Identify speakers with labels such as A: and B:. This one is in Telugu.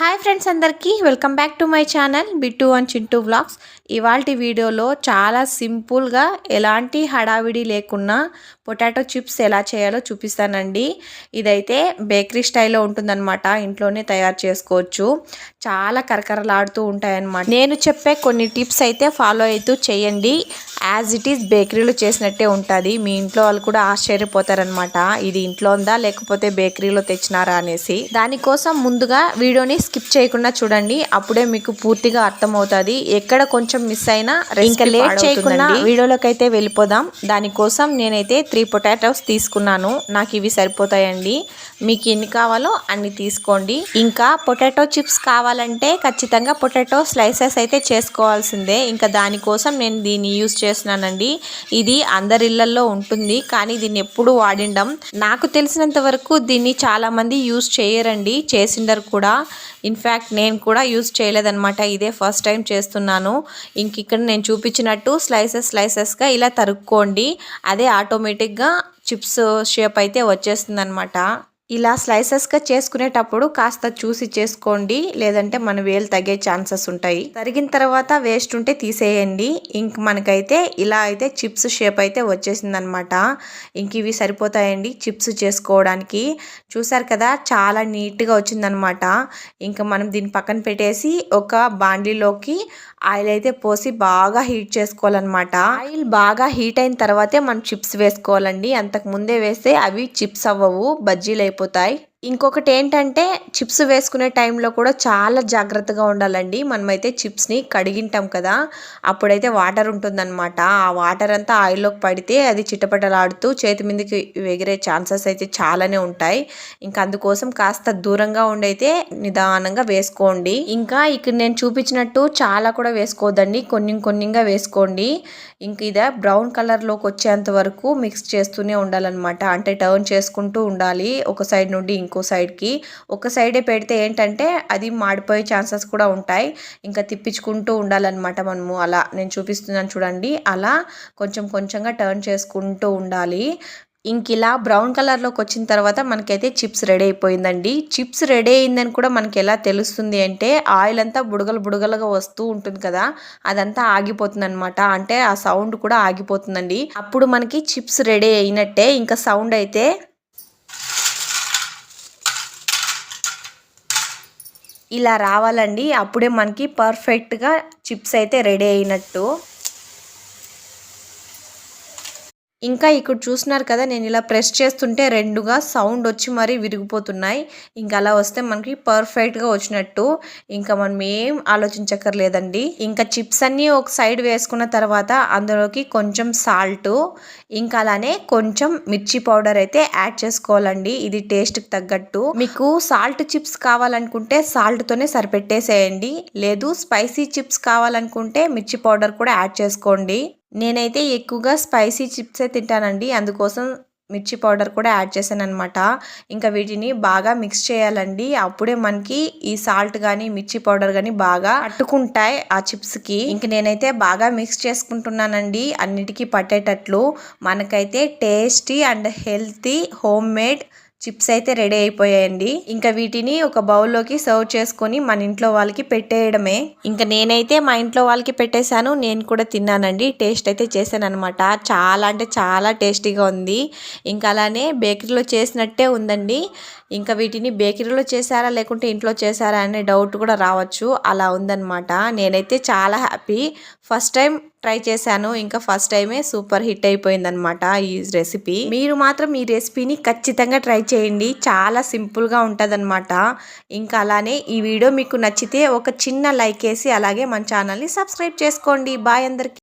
A: హాయ్ ఫ్రెండ్స్ అందరికీ welcome back to my channel Bittu and Chintu vlogs. ఇవాళ వీడియోలో చాలా సింపుల్గా ఎలాంటి హడావిడి లేకున్నా పొటాటో చిప్స్ ఎలా చేయాలో చూపిస్తానండి. ఇదైతే బేకరీ స్టైల్లో ఉంటుందన్నమాట. ఇంట్లోనే తయారు చేసుకోవచ్చు. చాలా కరకరలాడుతూ ఉంటాయన్నమాట. నేను చెప్పే కొన్ని టిప్స్ అయితే ఫాలో అవుతూ చేయండి. యాజ్ ఇట్ ఈస్ బేకరీలో చేసినట్టే ఉంటుంది. మీ ఇంట్లో వాళ్ళు కూడా ఆశ్చర్యపోతారనమాట ఇది ఇంట్లో ఉందా లేకపోతే బేకరీలో తెచ్చినారా అనేసి. దానికోసం ముందుగా వీడియోని స్కిప్ చేయకుండా చూడండి. అప్పుడే మీకు పూర్తిగా అర్థమవుతుంది. ఎక్కడ కొంచెం మిస్ అయినా ఇంకా లేట్ చేయకుండా వీడియోలోకి అయితే వెళ్ళిపోదాం. దానికోసం నేనైతే త్రీ పొటాటోస్ తీసుకున్నాను. నాకు ఇవి సరిపోతాయండి. మీకు ఎన్ని కావాలో అన్ని తీసుకోండి. ఇంకా పొటాటో చిప్స్ కావాలంటే ఖచ్చితంగా పొటాటో స్లైసెస్ అయితే చేసుకోవాల్సిందే. ఇంకా దానికోసం నేను దీన్ని యూస్ చేస్తున్నానండి. ఇది అందరి ఇళ్ళలో ఉంటుంది కానీ దీన్ని ఎప్పుడు వాడిండం. నాకు తెలిసినంత వరకు దీన్ని చాలామంది యూస్ చేయరండి చేసిండరు కూడా. ఇన్ఫ్యాక్ట్ నేను కూడా యూస్ చేయలేదనమాట ఇదే ఫస్ట్ టైం చేస్తున్నాను. ఇంక ఇక్కడ నేను చూపించినట్టు స్లైసెస్ స్లైసెస్గా ఇలా తరుక్కోండి. అదే ఆటోమేటిక్గా చిప్స్ షేప్ అయితే వచ్చేస్తుంది అనమాట ఇలా స్లైసెస్గా చేసుకునేటప్పుడు కాస్త చూసి చేసుకోండి లేదంటే మన వేలు తగ్గే ఛాన్సెస్ ఉంటాయి. తరిగిన తర్వాత వేస్ట్ ఉంటే తీసేయండి. ఇంక మనకైతే ఇలా అయితే చిప్స్ షేప్ అయితే వచ్చేసింది అనమాట ఇంక ఇవి సరిపోతాయండి చిప్స్ చేసుకోవడానికి. చూసారు కదా చాలా నీట్గా వచ్చిందనమాట. ఇంకా మనం దీన్ని పక్కన పెట్టేసి ఒక బాండీలోకి ఆయిల్ అయితే పోసి బాగా హీట్ చేసుకోవాలన్నమాట ఆయిల్ బాగా హీట్ అయిన తర్వాతే మనం చిప్స్ వేసుకోవాలండి. అంతకు ముందే వేస్తే అవి చిప్స్ అవ్వవు బజ్జీలు potai ఇంకొకటి ఏంటంటే చిప్స్ వేసుకునే టైంలో కూడా చాలా జాగ్రత్తగా ఉండాలండి. మనమైతే చిప్స్ని కడిగింటాం కదా అప్పుడైతే వాటర్ ఉంటుందన్నమాట. ఆ వాటర్ అంతా ఆయిల్లోకి పడితే అది చిటపటలాడుతూ చేతి మీదకి ఎగిరే ఛాన్సెస్ అయితే చాలానే ఉంటాయి. ఇంకా అందుకోసం కాస్త దూరంగా ఉండైతే నిదానంగా వేసుకోండి. ఇంకా ఇక్కడ నేను చూపించినట్టు చాలా కూడా వేసుకోవద్దండి. కొన్ని కొన్నిగా వేసుకోండి. ఇంక ఇదే బ్రౌన్ కలర్లోకి వచ్చేంత వరకు మిక్స్ చేస్తూనే ఉండాలన్నమాట. అంటే టర్న్ చేసుకుంటూ ఉండాలి. ఒక సైడ్ నుండి ఇంకో సైడ్కి. ఒక సైడే పెడితే ఏంటంటే అది మాడిపోయే ఛాన్సెస్ కూడా ఉంటాయి. ఇంకా తిప్పించుకుంటూ ఉండాలన్నమాట మనము. అలా నేను చూపిస్తున్నాను చూడండి. అలా కొంచెం కొంచెంగా టర్న్ చేసుకుంటూ ఉండాలి. ఇంక ఇలా బ్రౌన్ కలర్లోకి వచ్చిన తర్వాత మనకైతే చిప్స్ రెడీ అయిపోయిందండి. చిప్స్ రెడీ అయిందని కూడా మనకి ఎలా తెలుస్తుంది అంటే ఆయిల్ అంతా బుడగలు బుడగలుగా వస్తూ ఉంటుంది కదా అదంతా ఆగిపోతుంది అనమాట అంటే ఆ సౌండ్ కూడా ఆగిపోతుందండి. అప్పుడు మనకి చిప్స్ రెడీ అయినట్టే ఇంకా సౌండ్ అయితే ఇలా రావాలండి. అప్పుడే మనకి పర్ఫెక్ట్గా చిప్స్ అయితే రెడీ అయినట్టు. ఇంకా ఇక్కడ చూస్తున్నారు కదా నేను ఇలా ప్రెస్ చేస్తుంటే రెండుగా సౌండ్ వచ్చి మరీ విరిగిపోతున్నాయి. ఇంకా అలా వస్తే మనకి పర్ఫెక్ట్గా వచ్చినట్టు. ఇంకా మనం ఏం ఆలోచించక్కర్లేదండి. ఇంకా చిప్స్ అన్నీ ఒక సైడ్ వేసుకున్న తర్వాత అందులోకి కొంచెం సాల్ట్ ఇంకా అలానే కొంచెం మిర్చి పౌడర్ అయితే యాడ్ చేసుకోవాలండి. ఇది టేస్ట్కి తగ్గట్టు. మీకు సాల్ట్ చిప్స్ కావాలనుకుంటే సాల్ట్తోనే సరిపెట్టేసేయండి. లేదు స్పైసీ చిప్స్ కావాలనుకుంటే మిర్చి పౌడర్ కూడా యాడ్ చేసుకోండి. నేనైతే ఎక్కువగా స్పైసీ చిప్సే తింటానండి. అందుకోసం మిర్చి పౌడర్ కూడా యాడ్ చేశాను అనమాట ఇంకా వీటిని బాగా మిక్స్ చేయాలండి. అప్పుడే మనకి ఈ సాల్ట్ కానీ మిర్చి పౌడర్ కానీ బాగా అట్టుకుంటాయి ఆ చిప్స్కి. ఇంక నేనైతే బాగా మిక్స్ చేసుకుంటున్నానండి. అన్నిటికీ పట్టేటట్లు మనకైతే tasty and healthy home made chips అయితే రెడీ అయిపోయాయండి. ఇంకా వీటిని ఒక బౌల్లోకి సర్వ్ చేసుకొని మన ఇంట్లో వాళ్ళకి పెట్టేయడమే. ఇంకా నేనైతే మా ఇంట్లో వాళ్ళకి పెట్టేశాను. నేను కూడా తిన్నానండి. టేస్ట్ అయితే చేశాను అనమాట చాలా అంటే చాలా టేస్టీగా ఉంది. ఇంకా అలానే బేకరీలో చేసినట్టే ఉందండి. ఇంకా వీటిని బేకరీలో చేశారా లేకుంటే ఇంట్లో చేశారా అనే డౌట్ కూడా రావచ్చు. అలా ఉందన్నమాట. నేనైతే చాలా హ్యాపీ. ఫస్ట్ టైం ట్రై చేశాను. ఇంకా ఫస్ట్ టైమే సూపర్ హిట్ అయిపోయిందనమాట ఈ రెసిపీ. మీరు మాత్రం ఈ రెసిపీని ఖచ్చితంగా ట్రై చేయండి. చాలా సింపుల్గా ఉంటుందన్నమాట. ఇంకా అలానే ఈ వీడియో మీకు నచ్చితే ఒక చిన్న లైక్ వేసి అలాగే మన ఛానల్ని సబ్స్క్రైబ్ చేసుకోండి. బాయ్ అందరికి.